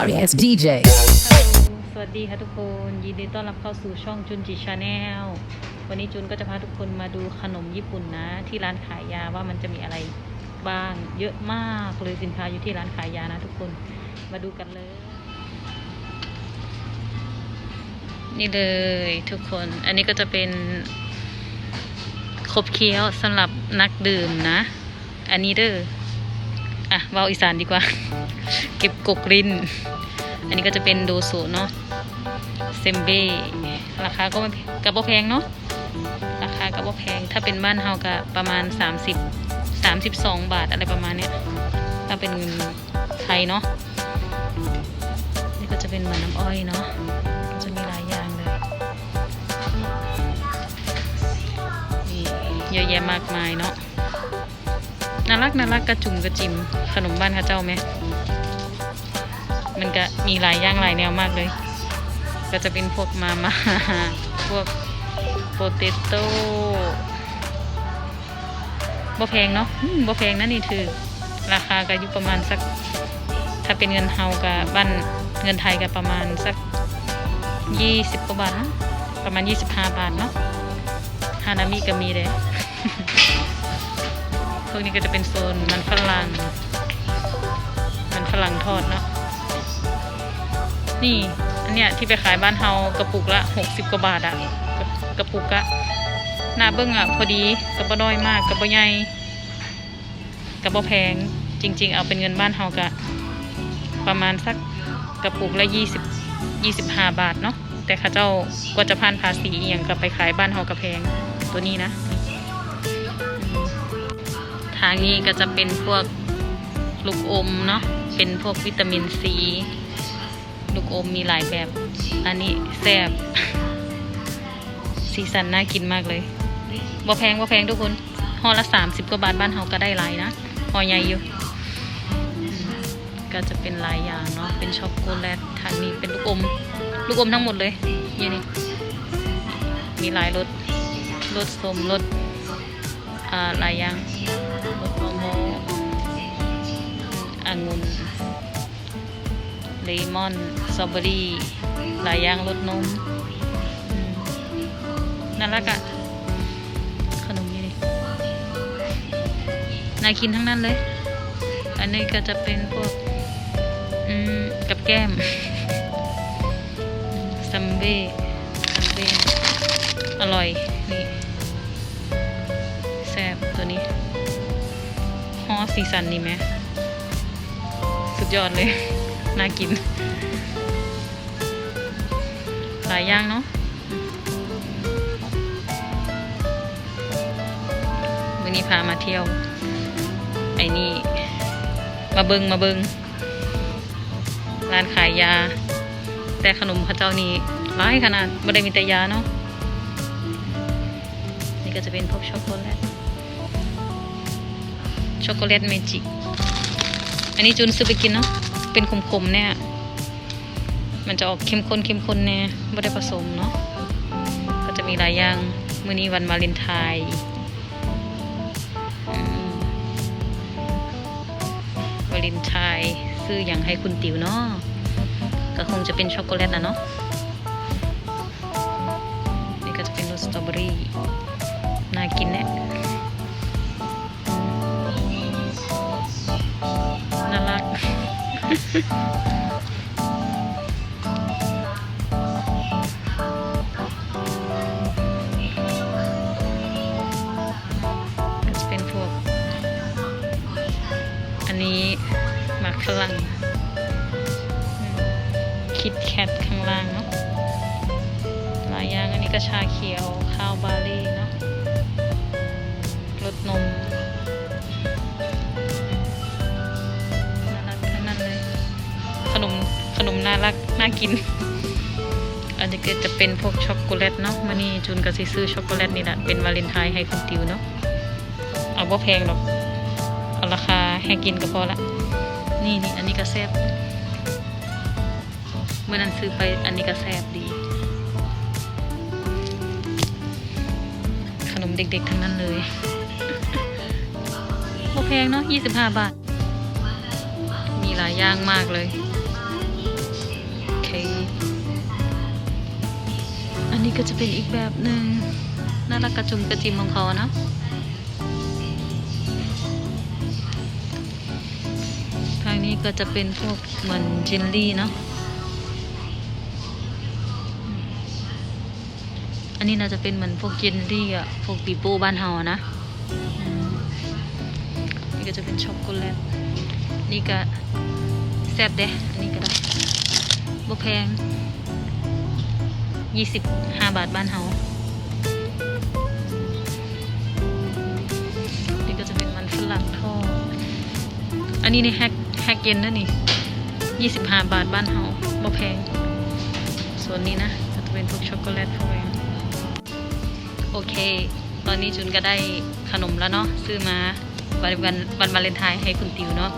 sorry as DJ. สวัสดีค่ะทุกคน ยินดีต้อนรับเข้าสู่ช่องจุนจิชาแนลวันนี้จุนก็จะพาทุกคนมาดูขนมญี่ปุ่นนะ ที่ร้านขายยาว่ามันจะมีอะไรบ้าง เยอะมากเลยสินค้าอยู่ที่ร้านขายยานะทุกคนมาดูกันเลย นี่เลยทุกคน อันนี้ก็จะเป็นขบเคี้ยวสำหรับนักดื่มนะ อันนี้เด้อ อะเวาอีสานดีกว่า เก็บกกลิ้นอันนี้ก็จะเป็นโดโซเนาะเซมเบ้ราคาก็ไม่กระโปแพงเนาะราคากระโปแพง ถ้าเป็นบ้านเฮาก็ประมาณ 30 32 บาทอะไรประมาณเนี้ยถ้าเป็นเงินไทยเนาะนี่ก็จะเป็นเหมือนน้ำอ้อยเนาะจะมีหลายอย่างเลยนี่เยอะแยะมากมายเนาะ น่ารักน่ารักกระจุมกระจิมขนมบ้านข้าเจ้าไหมมันก็มีหลายย่างหลายแนวมากเลย ก็จะเป็นพวกมาม่าพวกโปเตโต้บ่แพงเนาะบ่แพงนะนี่ถือ ราคาก็อยู่ประมาณสัก ถ้าเป็นเงินเฮากับบ้านเงินไทยก็ประมาณสักยี่สิบกว่าบาทนะประมาณยี่สิบห้าบาทเนาะฮานามิก็มีเลย พวกนี้ก็จะเป็นโซนมันฝรั่ง มันฝรั่งทอดเนาะ นี่ อันเนี้ยที่ไปขายบ้านเฮากระปุกละหกสิบกว่าบาทอะกระปุกอะหน้าเบิ้งอะพอดีกระบะน้อยมากกระบะใหญ่กระบะแพง จริง ๆ เอาเป็นเงินบ้านเฮากะ ประมาณสักกระปุกละยี่สิบยี่สิบห้าบาทเนาะแต่ข้าเจ้าก็จะผ่านภาษีอย่างกับไปขายบ้านเฮากระแพงตัวนี้นะ ทางนี้ก็จะเป็นพวกลูกอมเนาะ เป็นพวกวิตามินซี ลูกอมมีหลายแบบ อันนี้แซ่บ สีสันน่ากินมากเลยบ่แพงบ่แพงทุกคนห่อละสามสิบกว่าบาทบ้านเฮาก็ได้หลายนะห่อใหญ่อยู่ก็จะเป็นหลายอย่างเนาะ เป็นช็อกโกแลต ทางนี้เป็นลูกอม ลูกอมทั้งหมดเลยนี่นี่ มีหลายรส รสสมรสอ่าหลายอย่าง องุ่นเลมอนสตรอเบอรี่หลายอย่างรสนมน่ารักอะขนมนี่ดิน่ากินทั้งนั้นเลย อันนี้ก็จะเป็นพวกกับแก้มซัมเบ้ซัมเบ้อร่อย นี่แซ่บตัวนี้ฮอสีสันนี่ไหม ยอดเลย น่ากินหลายอย่างเนาะวันนี้พามาเที่ยว ไอ้นี่ มาเบิงมาเบิงร้านขายยา แต่ขนมพระเจ้านี่ร้ายขนาดไม่ได้มีแต่ยาเนาะนี่ก็จะเป็นพวกช็อกโกแลตช็อกโกแลตเมจิก อันนี้จุนซื้อไปกินเนาะเป็นขมๆเนี่ย มันจะออกเข้มข้นเข้มข้นแน่ไม่ได้ผสมเนาะก็จะมีหลายอย่างมื้อนี้วันวาเลนไทน์อืมวาเลนไทน์ซื้ออย่างให้คุณติ๋วเนาะก็คงจะเป็นช็อกโกแลตนะเนาะนี่ก็จะเป็นรสสตรอเบอรี่น่ากินแน่น่ จะเป็นพวก อันนี้หมักฝรั่งคิดแคทข้างล่างเนาะหลายอย่างอันนี้ก็ชาเขียว ข้าวบาล่เนาะรสนม น่ากิน อันนี้ก็จะเป็นพวกช็อกโกแลตเนาะมานี่จุนก็สิซื้อช็อกโกแลตนี่แหละเป็นวาเลนไทน์ให้คุณติวเนาะเอาว่าแพงหรอกเอาราคาให้กินก็พอละนี่นี่อันนี้ก็แซ่บเมื่อนั้นซื้อไปอันนี้ก็แซ่บดี ขนมเด็กๆทั้งนั้นเลยโอแพงเนาะ25 บาท มีหลายอย่างมากเลย นี้ก็จะเป็นอีกแบบหนึ่งน่ารักกระจุมกระจิมของเขานะทางนี้ก็จะเป็นพวกเหมือนเจลลี่เนาะอันนี้น่าจะเป็นเหมือนพวกเจลลี่อะพวกปีโป้บ้านเฮาอะนะนี่ก็จะเป็นช็อกโกแลตนี่ก็แซ่บเด้อันนี้ก็ได้บ่แพง ยี่สิบห้าบาทบ้านเฮานี่ก็จะเป็นมันฝรั่งทอดอันนี้ในแฮกแฮกเย็นนะนี่ยี่สิบห้าบาทบ้านเฮาบ่แพง ส่วนนี้นะก็จะเป็นพวกช็อกโกแลตพวกนี้โอเค ตอนนี้จุนก็ได้ขนมแล้วเนาะซื้อมาวันวันวันวาเลนไทน์ให้คุณติวเนาะ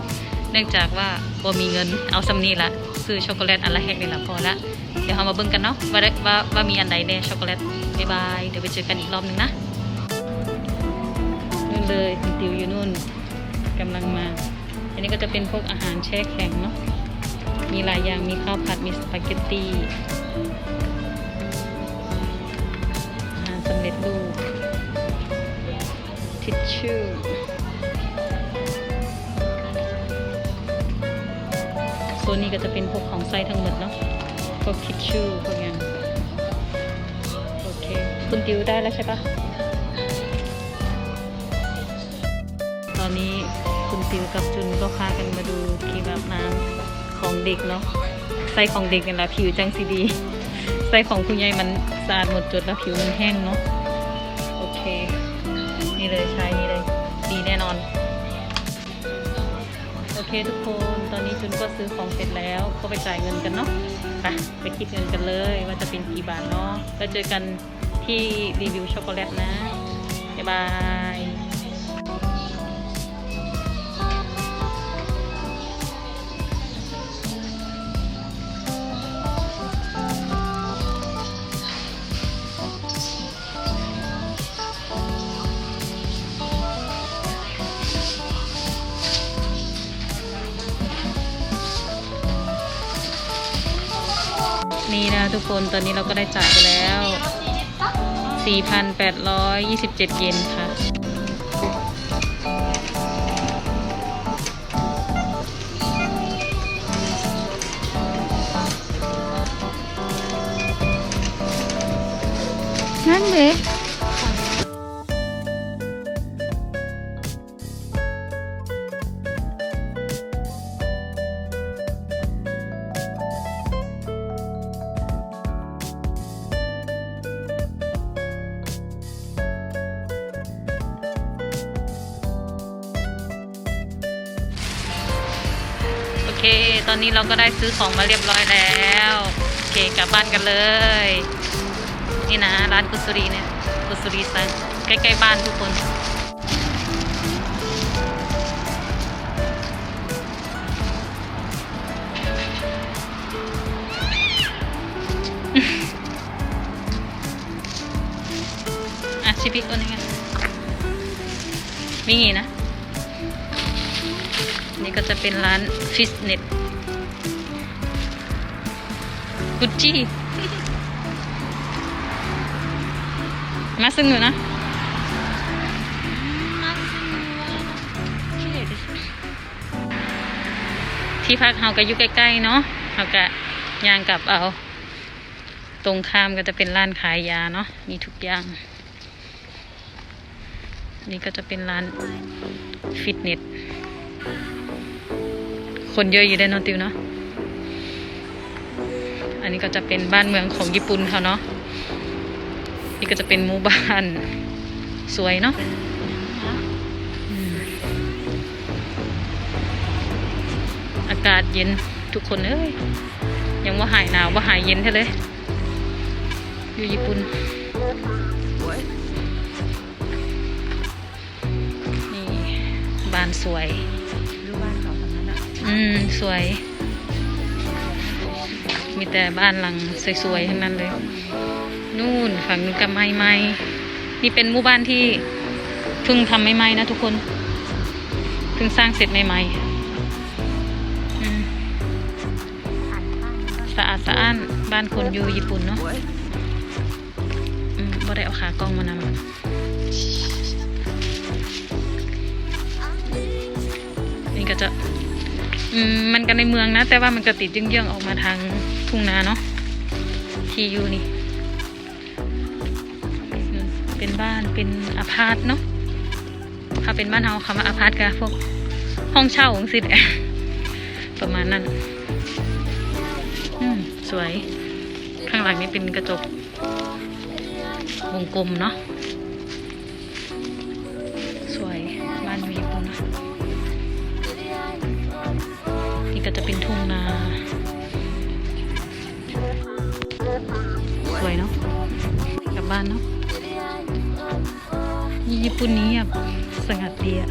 เนื่องจากว่าบ่มีเงินเอาซัมนี่ละซื้อช็อกโกแลตอันละแฮกนี่ละพอละ เดี๋ยวเรามาเบิ่งกันเนาะว่าว่าว่ามีอันใดแน่ช็อกโกแลตบ๊ายบาย เดี๋ยวไปเจอกันอีกรอบหนึงนะนู่นเลยคุณติวอยู่นู่นกำลังมา อันนี้ก็จะเป็นพวกอาหารแช่แข็งเนาะมีหลายอย่างมีข้าวผัดมีสปาเกตตี้อาหารสำเร็จรูปทิชชู่โซนนี้ก็จะเป็นพวกของไส้ทั้งหมดเนาะ พวกทิชชู่พวกอย่างโอเค คุณติวได้แล้วใช่ปะตอนนี้คุณติวกับจุนก็พากันมาดูครีมอาบน้ำของเด็กเนาะไส้ของเด็กกันละผิวจังสีดีไส้ของคุณยายมันสะอาดหมดจดแล้วผิวมันแห้งเนาะโอเค นี่เลยใช้นี่เลย ดีแน่นอน โอเคทุกคน ตอนนี้จุนก็ซื้อของเสร็จแล้ว ก็ไปจ่ายเงินกันเนาะ ไปไปคิดเงินกันเลย ว่าจะเป็นกี่บาทเนาะ แล้วเจอกันที่รีวิวช็อกโกแลตนะ บ๊ายบาย คน ตอนนี้เราก็ได้จ่ายไปแล้ว 4,827 เยนค่ะ นั่นเลย เค ตอนนี้เราก็ได้ซื้อของมาเรียบร้อยแล้ว โอเค กลับบ้านกันเลย นี่นะ ร้านกุศรีเนี่ย กุศรีซังใกล้ๆบ้านทุกคน อะ ชิพิตัวนี้ไงมีงี้นะ จะเป็นร้านฟิสเน็ตกุจิมาซึ่งอยู่นะที่พักเฮาก็อยู่ใกล้ๆเนาะเฮาก็ย่างกลับเอา ตรงข้ามก็จะเป็นร้านขายยาเนาะมีทุกอย่าง นี่ก็จะเป็นร้านฟิตเนส คนเยอะอยู่ได้เนอะติวเนาะ อันนี้ก็จะเป็นบ้านเมืองของญี่ปุ่นเขาเนาะ นี่ก็จะเป็นหมู่บ้านสวยเนาะอืมอากาศเย็นทุกคนเอ้ยยังว่าหายหนาวว่าหายเย็นแท้เลยอยู่ญี่ปุ่นนี่บ้านสวย อืม สวย มีแต่บ้านหลังสวยๆทั้งนั้นเลย นู่นฝั่งนู้นกับไม้ไม้นี่เป็นหมู่บ้านที่เพิ่งทำใหม่ๆนะทุกคนเพิ่งสร้างเสร็จใหม่ๆอืมสะอาดสะอ้านบ้านคนอยู่ญี่ปุ่นเนาะอ้ยบ่ได้เอาขากล้องมานำนี่ก็จะ มันก็ในเมืองนะ แต่ว่ามันก็ติดเยื่องๆออกมาทางทุ่งนาเนาะที่อยู่นี่ เป็นบ้านเป็นอาพาร์ตเนาะถ้าเป็นบ้านเฮาคำว่าอาพาร์ตก็พวกห้องเช่าของสิแหละประมาณนั้นสวย ข้างหลังนี่เป็นกระจกวงกลมเนาะ บ้านเนาะญี่ปุ่นนี้แบบสงัดดีอะ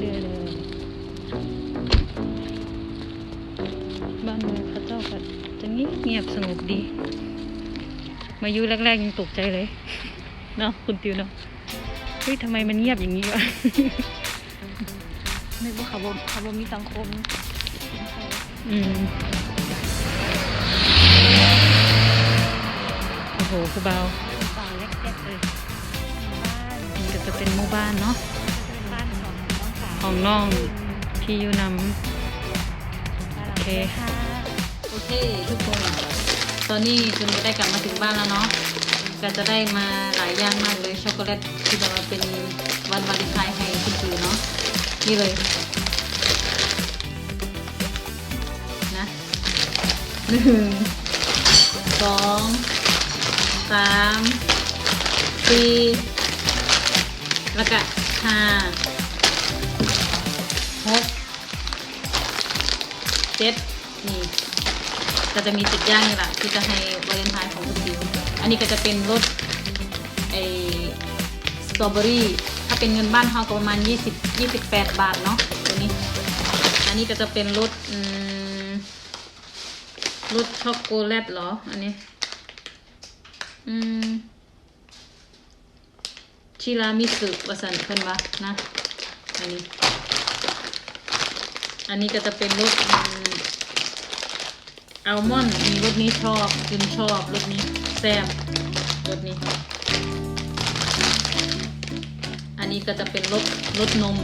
เรื่อยๆบ้านเมืองเขาเจ้าก็จะเงียบเงียบสงบดี มาอยู่แรกๆยังตกใจเลย เนาะคุณติวเนาะ ฮ้ยทำไมมันเงียบอย่างนี้วะนึกว่าเขาบ่เขาบ่มีสังคม อืมโอ้โหครูเบาบ้านเล็กๆเลยบ้านมันก็จะเป็นหมู่บ้านเนาะเป็นบ้านของน้องสาวของน้องที่อยู่นบ้านโอเราเคเลยค่ะำโอเคทุกคน ตอนนี้จุนก็ได้กลับมาถึงบ้านแล้วเนาะ ก็จะได้มาหลายอย่างมากเลยช็อกโกแลตที่แบบว่าเป็นวันวาเลนไทน์ให้คุณจือเนาะนี่เลยนะหนึ่งสองสามสี่แล้วก็ห้าหกเจ็ดนี่ก็จะมีเจ็ดอย่างนี่แหละที่จะให้วาเลนไทน์ของคุณดิว อันนี้ก็จะเป็นรสไอสตรอเบอรี่ถ้าเป็นเงินบ้านเขาก็ประมาณ 20 28 บาทเนาะตัวนี้ อันนี้ก็จะเป็นรสอืมรสช็อกโกแลตเหรอ อันนี้ อืมชิรามิสุวาสันเพิ่นวะนะ อันนี้ อันนี้ก็จะเป็นรสอืมอัลมอนด์มีรสนี้ชอบกินชอบรสนี้ ซ่บรสนี้ อันนี้ก็จะเป็นรสรสนม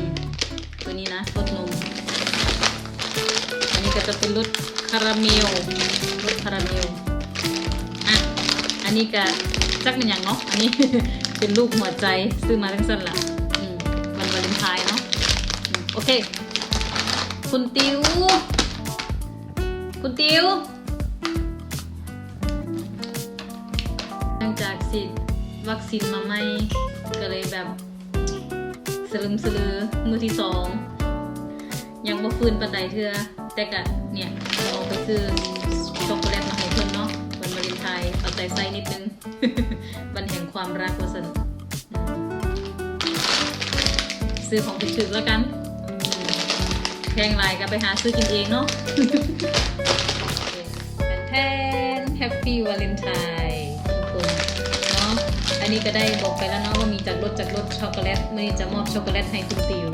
ตัวนี้นะรสนม อันนี้ก็จะเป็นรสคาราเมลรสคาราเมลอะอันนี้ก็จักเป็นอย่างเนาะอันนี้เป็นลูกหัวใจซื้อมาทั้งสั้นละวันวาเลนไทน์เนาะโอเค คุณติว คุณติว วัคซีนมาใหม่ก็เลยแบบสลึมสลือมือที่สองยังบ่ฟื้นปันใดเทื่อแต่กะเนี่ยเอาไปซื้อช็อกโกแลตมาให้เพิ่อนเนาะวันวาเลนไทน์เอาใจใส่นิดนึงวันแห่งความรักว่าซั่นซื้อของถึกๆแล้วกันแพงหลายก็ไปหาซื้อกินเองเนาะแทนแฮปปี้วาเลนไทน์ อันนี้ก็ได้บอกไปแล้วเนาะว่ามีจากรสจากรสช็อกโกแลตมื่อนี้จะมอบช็อกโกแลตให้คุณติว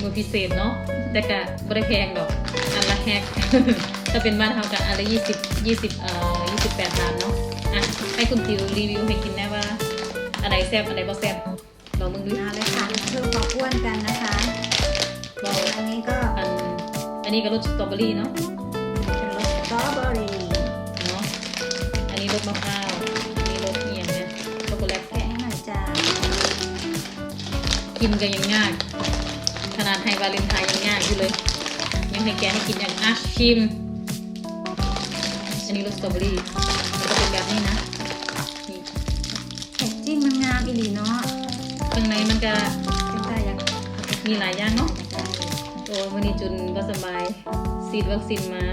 มือพิเศษเนาะแต่กะไม่ได้แพงดอกอันละแฮกถ้าเป็นบ้านเฮากะอันละยี่สิบยี่สิบเอ่อยี่สิบแปดบาทเนาะอะให้คุณติวรีวิวให้กินได้ว่าอะไรแซ่บอะไรบ่แซ่บลองมึงดูเอาเลยค่ะเพิ่มความอ้วนกันนะคะลองอันนี้ก็อันอันนี้ก็รสสตรอเบอรี่เนาะเป็นรสสตรอเบอรี่เนาะอันนี้รสมะพร้าว กินกันยังง่ายขนาดไฮวาเลนไทน์ยังง่ายอยู่เลย ยังให้แกให้กินอย่างอะชิม อันนี้รสสตรอเบอรี่มันก็เป็นแบบนี้นะนี่แพ็กจิ้งมันงามอีหลีเนาะข้างในมันจะเป็นใจอยากมีหลายอย่างเนาะใจโอ้ยวันนี้จุนก็สบายฉีดวัคซีนมา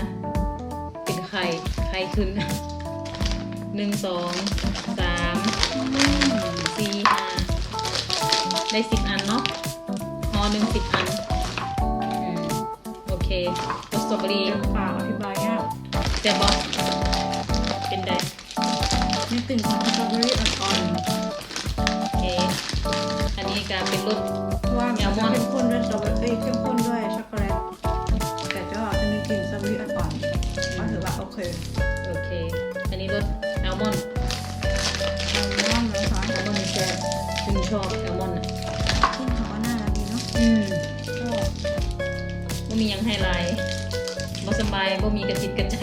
เป็นไข่ไข่ขึ้นหนึ่งสองสามสี่ห้า ได้สิบอันเนาะฮอหนึ่งสิบอันอืมโอเครสสตรอเบอรี่ปากอธิบายยากแซ่บบอกเป็นไดนี่กลิ่นของสตรอเบอรี่อ่อนโอเคนี้ก็เป็นรสเพราะว่ามันแอลมจะอนด์เข้มข้นด้วยสตรอเบอรี่เข้มข้นด้วยช็อกโกแลตแต่ก็จะมีกลิ่นสตรอเบอรี่อ่อนๆก็ถือว่าโอเค บายบ่มีกระจิตกระใจ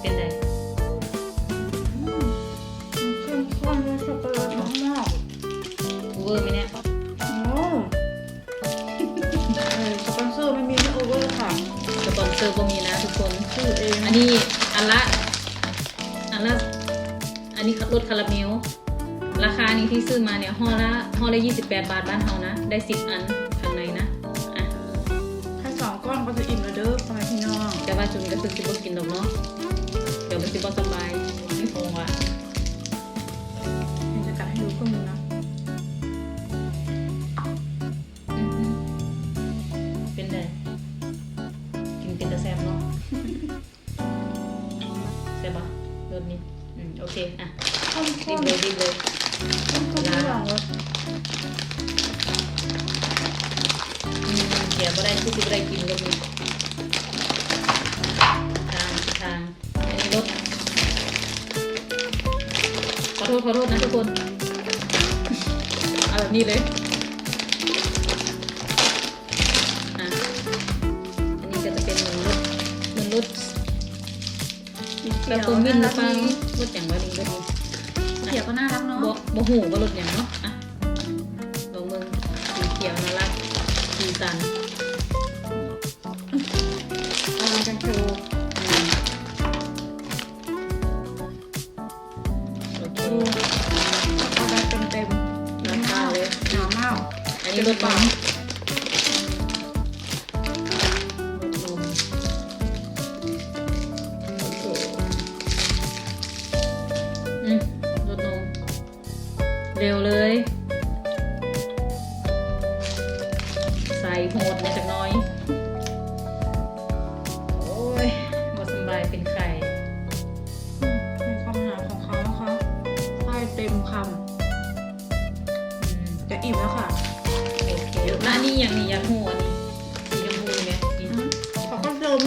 เป็นไงอืมมันเข้มข้นด้วยช็อกโกแลตมากเวอร์ไหมเนี่ยๆโอ้เออสปอนเซอร์ไม่มีไม่โอเวอร์ค่ะสปอนเซอร์ก็มีนะทุกคนชื่อเองอันนี้อันละอันละอันนี้รสคาราเมลราคานี้ที่ซื้อมาเนี่ยห่อละห่อละ28 บาทบ้านเฮานะ ได้ 10 อัน ก้อนก็จะอิ่มแล้วเด้อพ่อแม่พี่น้องแต่ว่าจุนก็คือสิบ่กินดอกเนาะเดี๋ยวมันสิบ่สบายไม่คงว่ะเดี๋ยวจะกัดให้ดูครึ่งนึงนะอือหือเป็นไงกินเป็นตะแซมเนาะใช่ปะรสนี้อืมโอเคอะข้นรีข้บนเลยรีบเลย ทางทางอันนี้รสขอโทษขอโทษนะทุกคน เอาแบบนี้เลยอะอันนี้ก็จะเป็นเหมือนรสเหมือนรสเขีแบยบวตูมินหน่ารือรักเปล่าดีรสอย่างว่าลิงก็ดีเขียวก็น่ารักเนาะบ่บ่หูว่ารสอย่างเนาะอะ อัน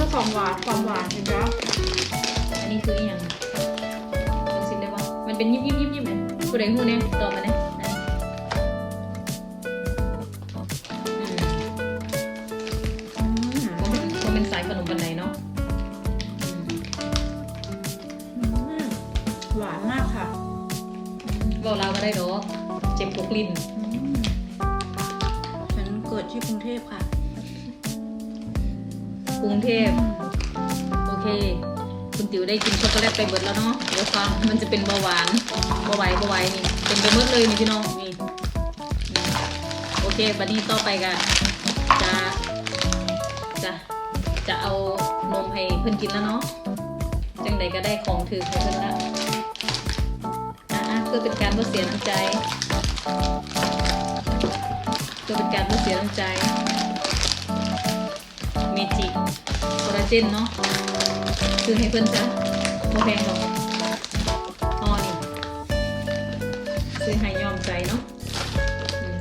ก็เติมด้วยความหวานความหวานเห็นไหมอันนี้คืออหย่างลองชิมได้ปะมันเป็นยิบยิบยิบยิบไหมผู้ใดหูเนี่ยตอบมาเนี่ยนะอืมอืมผมเป็นผมเป็นสายขนมปันไหนเนาะอืมอืมหวานมากค่ะบอกเราก็ได้ดอกเจ็บทุกลิ้นอืมฉันเกิดที่กรุงเทพค่ะ กรุงเทพโอเค คุณติ๋วได้กินช็อกโกแลตไปเบิดแล้วเนาะเดี๋ยวฟังมันจะเป็นเบาหวานเบาไหวเบาไหวนี่เป็นไปเบิดเลยนี่พี่น้องนี่โอเคบัดนี้ต่อไปกันจะจะจะเอานมให้เพื่อนกินแล้วเนาะจังใดก็ได้ของถือให้เพื่อนละอะเพื่อเป็นการบ่เสียน้ำใจเพื่อเป็นการบ่เสียน้ำใจ จิคอลลาเจนเนาะซื้อให้เพื่อนจ้ะโมแพงหรอกอ๋อนี่ซื้อให้ยอมใจเนาะอืม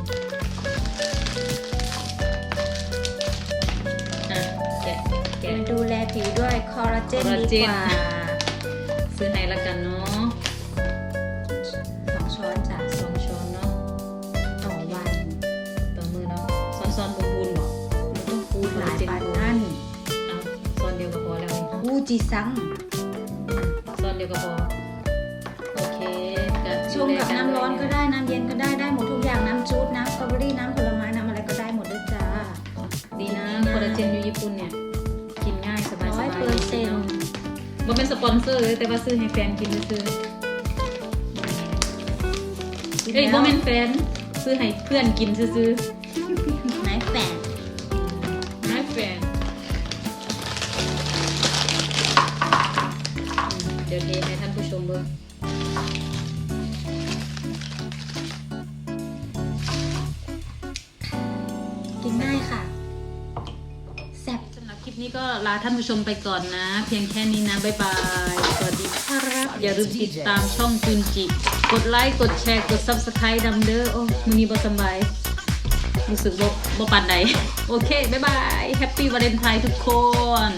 อะแกะแกะดูแลผิวด้วยคอลลาเจนคอลลาดีเจนกว่า ซื้อให้ละกันเนาะ จิซัง ซอนเดียวก็พอโอเคก็ชงกับน้ำร้อนก็ได้น้ำเย็นก็ได้ได้หมดทุกอย่างน้ำจูดน้ำสตรอเบอรี่น้ำผลไม้น้ำอะไรก็ได้หมดด้วยจ้าดีนะคลาเจนอยู่ญี่ปุ่นเนี่ย กินง่ายสบายๆร้อยเปอร์เซ็นต์ว่เป็นสปอนเซอร์เลยแต่ว่าซื้อให้แฟนกินซื้อเอ้ยบ่แม่นแฟนซื้อให้เพื่อนกินซื้อไหนแฝดๆให้แฟน ดี๋ยวเทให้ท่านผู้ชมเบิ่งกินง่ายค่ะแซ่บสำหรับคลิปลิปนี้ก็ลาท่านผู้ชมไปก่อนนะ เพียงแค่นี้นะ บ๊ายบาย สวัสดีครับ อย่าลืมติดตามช่องจุนจิ กดไลค์ กดแชร์ กด subscribe ดำเด้อ โอ้มือนี้บ่สำบาย รู้สึกบ่บ่ปานใด โอเค บ๊ายบาย แฮปปี้วาเลนไทน์ทุกคน